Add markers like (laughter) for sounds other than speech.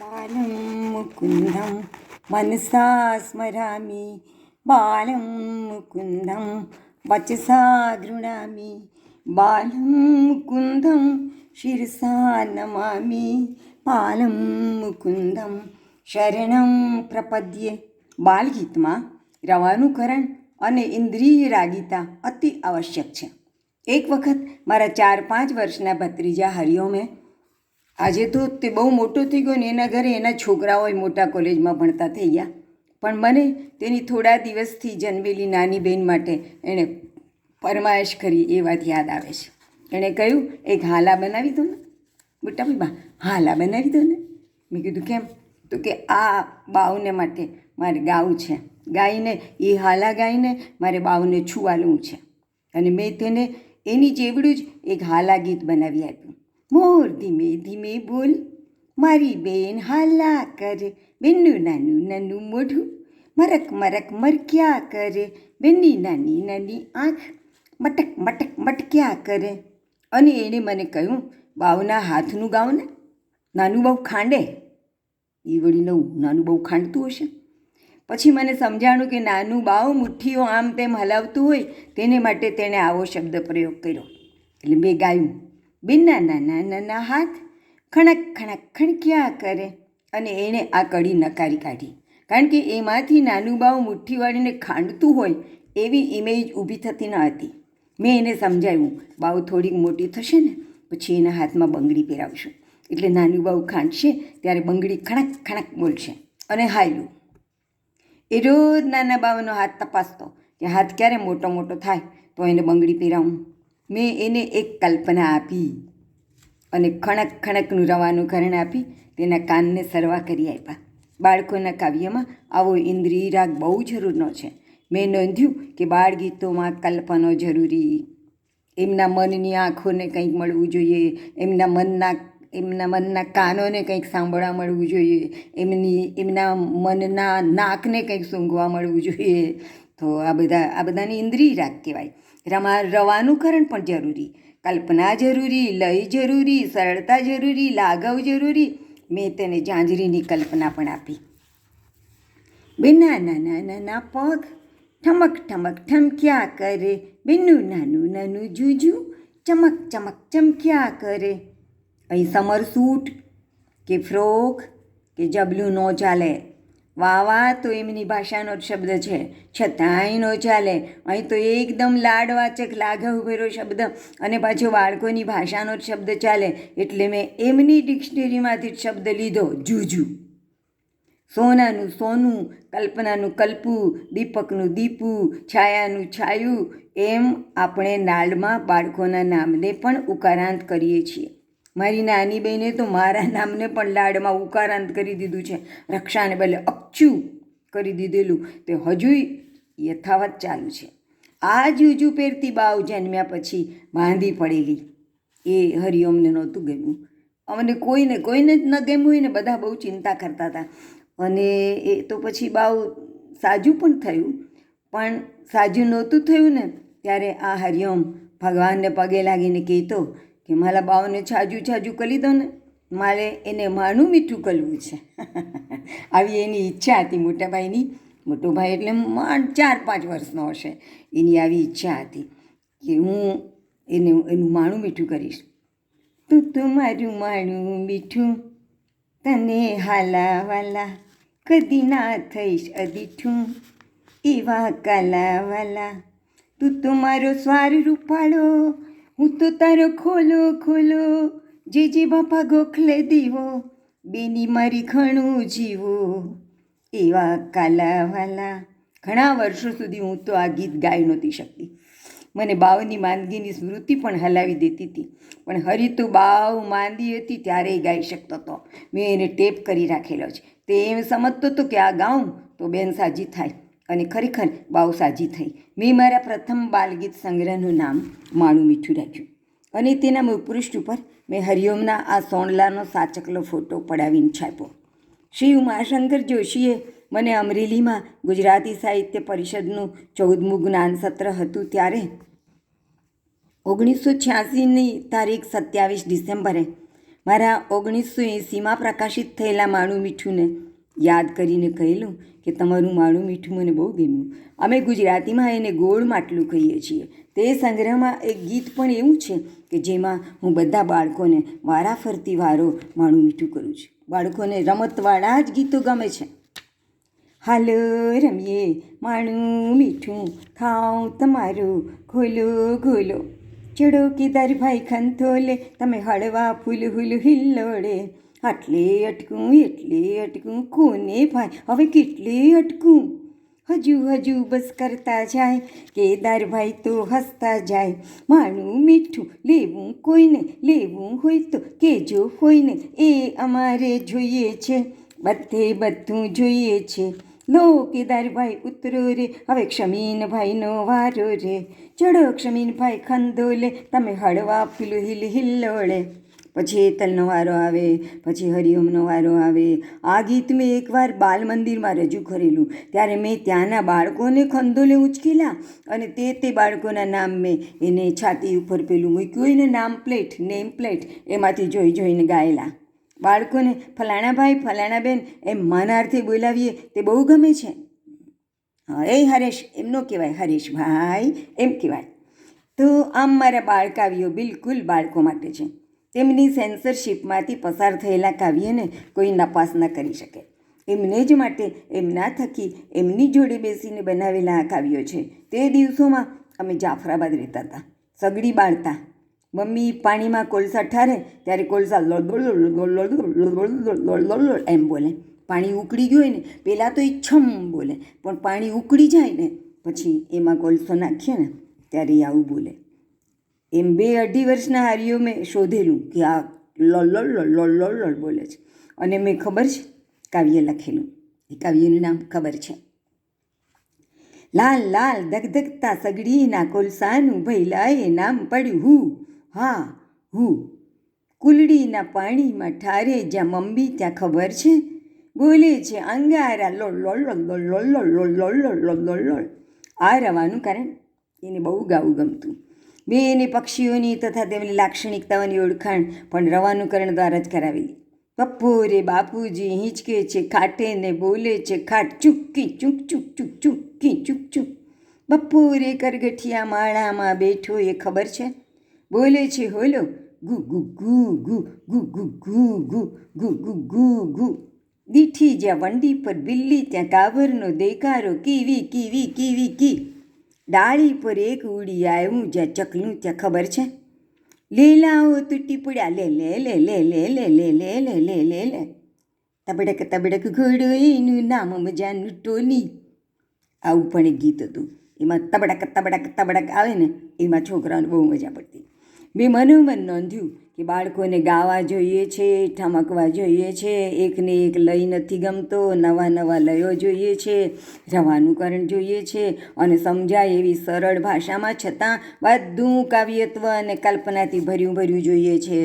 બાલમ മുകുന്ദം મનસા સ્મરામી બાલમ മുകുന്ദം, വചസാ ഗൃണാമി. બાલમ മുകുന്ദം, ശിരസാ નમામી ബാലം મુકુંદમ શરણમ પ્રપદ્ય બાલગીતમાં રવાનુકરણ અને ઇન્દ્રિય રાગીતા અતિ આવશ્યક છે એક વખત મારા ચાર પાંચ વર્ષના ભત્રીજા હરિઓમે આજે તો તે બહુ મોટો થઈ ગયો ને એના ઘરે એના છોકરાઓ મોટા કોલેજમાં ભણતા થઈ ગયા. પણ મને તેની થોડા દિવસથી જન્મેલી નાની બહેન માટે એણે ફરમાયશ કરી, એ વાત યાદ આવે છે. એણે કહ્યું, એક હાલા બનાવી દો ને. મોટા ભાઈ હાલા બનાવી દો ને. મેં કીધું, કેમ? તો કે આ બાવને માટે મારે ગાવું છે. ગાઈને, એ હાલા ગાઈને મારે બાવને છુવાલવું છે. અને મેં તેને એની જેવડું જ એક હાલા ગીત બનાવી આપ્યું. મોર ધીમે ધીમે બોલ, મારી બેન હાલા કરે, બેનનું નાનું નાનું મોઢું, મરક મરક મરક્યા કરે, બેનની નાની નાની આંખ, મટક મટક મટક્યા કરે. અને એણે મને કહ્યું, બાવના હાથનું ગાવ ને, નાનું બહુ ખાંડે. નવું નાનું બહુ ખાંડતું હશે. પછી મને સમજાણું કે નાનું બાવ મુઠ્ઠીઓ આમ તેમ હલાવતું હોય, તેને માટે તેણે આવો શબ્દ પ્રયોગ કર્યો. એટલે મેં ગાયું. બિના નાના નાના હાથ ખણક ખણક ખણક્યા કરે. અને એણે આ કડી નકારી કાઢી. કારણ કે એમાંથી નાનું બાવ મુઠ્ઠી વાળીને ખાંડતું હોય એવી ઇમેજ ઊભી થતી ન હતી. મેં એને સમજાવ્યું, બાવ થોડીક મોટી થશે ને, પછી એના હાથમાં બંગડી પહેરાવશું. એટલે નાનું બાવ ખાંડશે, ત્યારે બંગડી ખણક ખણક બોલશે. અને હાલ્યું એ રોજ નાના બાવનો હાથ તપાસતો કે હાથ ક્યારે મોટો મોટો થાય, તો એને બંગડી પહેરાવું. મેં એને એક કલ્પના આપી અને ખણક ખણકનું રવાનું કરણ આપી તેના કાનને સરવા કરી આપ્યા. બાળકોના કાવ્યમાં આવો ઇન્દ્રિય રાગ બહુ જરૂરનો છે. મેં નોંધ્યું કે બાળ ગીતોમાં કલ્પનો જરૂરી. એમના મનની આંખોને કંઈક મળવું જોઈએ. એમના મનના એમના મનના કાનોને કંઈક સાંભળવા મળવું જોઈએ. એમની, એમના મનના નાકને કંઈક સૂંઘવા મળવું જોઈએ. તો આ બધા, આ બધાની ઇન્દ્રિય રાગ કહેવાય. રમા રવાનુકરણ પણ જરૂરી, કલ્પના જરૂરી, લય જરૂરી, સરળતા જરૂરી, લાગવ જરૂરી. મેં તેને ઝાંઝરીની કલ્પના પણ આપી. બેના નાના નાના પગ, ઠમક ઠમક, ઠમક્યા કરે. બેનું નાનું નાનું, જુજુ, ચમક ચમક, ચમક્યા કરે. અહીં સમર સૂટ કે ફ્રોક કે જબલું ન ચાલે. વાવા તો એમની ભાષાનો જ શબ્દ છે. છતાંય ન ચાલે. અહીં તો એકદમ લાડવાચક લાઘવ ભર્યો શબ્દ અને પાછો બાળકોની ભાષાનો જ શબ્દ ચાલે. એટલે મેં એમની ડિક્શનરીમાંથી જ શબ્દ લીધો. જુજુ. સોનાનું સોનું, કલ્પનાનું કલ્પું, દીપકનું દીપું, છાયાનું છાયું એમ આપણે નાળમાં બાળકોના નામને પણ ઉકારાંત કરીએ છીએ. મારી નાની બહેને તો મારા નામને પણ લાડમાં ઉકારાંત કરી દીધું છે. રક્ષાને બદલે અપચું કરી દીધેલું. તે હજુય યથાવત ચાલુ છે. આ જુજુ પહેરતી બાવ જન્મ્યા પછી બાંધી પડેલી. એ હરિઓમને નહોતું ગમ્યું. અમને કોઈને કોઈને જ ન ગમ્યું હોય ને બધા બહુ ચિંતા કરતા હતા. અને એ તો પછી બાવ સાજું પણ થયું. પણ સાજું નહોતું થયું ને, ત્યારે આ હરિઓમ ભગવાનને પગે લાગીને કહેતો કે મારા બાવને છાજું છાજું કરી દો ને, મારે એને માનું મીઠું કરવું છે. (laughs) આવી એની ઈચ્છા હતી મોટાભાઈની. મોટો ભાઈ એટલે માંડ ચાર પાંચ વર્ષનો હશે. એની આવી ઈચ્છા હતી કે હું એને, એનું માણું મીઠું કરીશ. તું તમારું માણું મીઠું તને હાલાવાલા કદી ના થઈશ અદીઠું. એવા કાલાવાલા તું તો મારો સ્વાર રૂપાળો હું તો તારો ખોલો ખોલો, જે જે બાપા ગોખલે દીવો બેની મારી ઘણું જીવો. એવા કાલાવાલા ઘણા વર્ષો સુધી હું તો આ ગીત ગાઈ નહોતી શકતી. મને બાવની માંદગીની સ્મૃતિ પણ હલાવી દેતી હતી. પણ હરી તો બાવ માંદી હતી ત્યારે ગાઈ શકતો હતો મેં એને ટેપ કરી રાખેલો છે. તે એમ સમજતો હતો કે આ ગાઉં તો બેન સાજી થાય. અને ખરેખર બાવ સાજી થઈ. મેં મારા પ્રથમ બાલગીત સંગ્રહનું નામ માણું મીઠું રાખ્યું. અને તેના મુખપૃષ્ઠ ઉપર મેં હરિઓમના આ સોણલાનો સાચકલો ફોટો પડાવીને છાપ્યો. શ્રી ઉમાશંકર જોશીએ મને અમરેલીમાં ગુજરાતી સાહિત્ય પરિષદનું ચૌદમું જ્ઞાન સત્ર હતું ત્યારે ઓગણીસો છ્યાસીની તારીખ સત્યાવીસ ડિસેમ્બરે મારા ઓગણીસો એંસીમાં પ્રકાશિત થયેલા માણું મીઠુંને યાદ કરીને કહેલું કે તમારું માણું મીઠું મને બહુ ગમ્યું. અમે ગુજરાતીમાં એને ગોળ માટલું કહીએ છીએ. તે સંગ્રહમાં એક ગીત પણ એવું છે કે જેમાં હું બધા બાળકોને વારાફરતી વારો માણું મીઠું કરું છું. બાળકોને રમતવાળા જ ગીતો ગમે છે. હાલ રમીએ માણું મીઠું ખાઉં, તમારું ખોલો ખોલો. ચડો કેદાર ભાઈ ખંથોલે, તમે હળવા ફૂલ ફૂલ હિલ્લોડે આટલે અટકું, એટલી અટકું, કોને ભાઈ? હવે કેટલી અટકું? હજુ હજુ બસ કરતા જાય કેદારભાઈ તો હસતા જાય. માણું મીઠું લેવું કોઈને, લેવું હોય તો કેજો કોઈને. એ અમારે જોઈએ છે, બધે બધું જોઈએ છે. લો કેદારભાઈ ઉતરો રે, હવે ક્ષમીનભાઈનો વારો રે. ચડો ક્ષમીનભાઈ ખંદો લે, તમે હળવા પીલું હિલ હિલ્લોળે પછી એતલનો વારો આવે, પછી હરિઓમનો વારો આવે. આ ગીત મેં એકવાર બાલ મંદિરમાં રજૂ કરેલું. ત્યારે મેં ત્યાંના બાળકોને ખંદોલે ઉચકેલા અને તે તે બાળકોના નામ મેં એને છાતી ઉપર પેલું મૂક્યું હોય ને નામ પ્લેટ, નેમ પ્લેટ એમાંથી જોઈ જોઈને ગાયેલા. બાળકોને, ફલાણા ભાઈ, ફલાણા બેન એમ માનાર્થે બોલાવીએ તે બહુ ગમે છે. એ હરેશ, એમનો કહેવાય હરેશભાઈ એમ કહેવાય. તો આમ મારા બાળકાવ્યો બિલકુલ બાળકો માટે છે. તેમની સેન્સરશિપમાંથી પસાર થયેલા કાવ્યને કોઈ નપાસ ન કરી શકે એમને જ માટે એમના થકી એમની જોડે બેસીને બનાવેલા આ કાવ્યો છે તે દિવસોમાં અમે જાફરાબાદ રહેતા હતા સગડી બાળતા મમ્મી પાણીમાં કોલસા ઠારે ત્યારે કોલસા એમ બોલે પાણી ઉકળી ગયું હોય ને પહેલાં તો એ છમ બોલે પણ પાણી ઉકળી જાય ને પછી એમાં કોલસો નાખીએ ને ત્યારે એ આવું બોલે એમ બે અઢી વર્ષના હારીઓ મેં શોધેલું કે આ લોલ લોલ લોલ લોલ લોલ લોલ બોલે છે અને મેં ખબર છે કાવ્ય લખેલું એ કાવ્યનું નામ ખબર છે લાલ લાલ ધગધગતા સગડીના કોલસાનું ભૈલાએ નામ પડ્યું હું હા હું કુલડીના પાણીમાં ઠારે જ્યાં મમ્મી ત્યાં ખબર છે બોલે છે અંગારા લોલ લોલ લોલ લોલ લોલ લોલ લોલ લોલ લોલ લોલ લોલ આ રવાનું કારણ એને બહુ ગાવું ગમતું એને પક્ષીઓની તથા તેમની લાક્ષણિકતાઓની ઓળખાણ પણ રવાનુકરણ દ્વારા જ કરાવેલી બપોરે બાપુજી હિંચકે છે ખાટે ને બોલે છે ખાટ ચૂકી ચૂક ચૂક ચૂક ચૂકી ચૂક ચૂક બપોરે કરગઠિયા માળામાં બેઠો એ ખબર છે બોલે છે હોલો ગુ ગુ ગુ ગુ ગુ ગુ ગુ ગુ ગુ ગુ ગુ ગુ દીઠી જ્યાં વંડી પર બિલ્લી ત્યાં કાવરનો દેકારો કીવી કીવી કીવી કી ડાળી પર એક ઉડી આવ્યું જ્યાં ચકલું ત્યાં ખબર છે લીલાઓ તૂટી પડ્યા લે લે લે લે લે લે લે લે લે લે લે લે તબડક તબડક ઘોડો એનું નામ મજાનું ટોની આવું પણ એક ગીત હતું એમાં તબડક તબડક તબડક આવે ને એમાં છોકરાઓને બહુ મજા પડતી મેં મનોમન નોંધ્યું કે બાળકોને ગાવા જોઈએ છે ઠમકવા જોઈએ છે, એકને એક લય નથી ગમતો, નવા નવા લયો જોઈએ છે રવાનુકરણ જોઈએ છે અને સમજાય એવી સરળ ભાષામાં છતાં બધું કાવ્યત્વ અને કલ્પનાથી ભર્યું ભર્યું જોઈએ છે.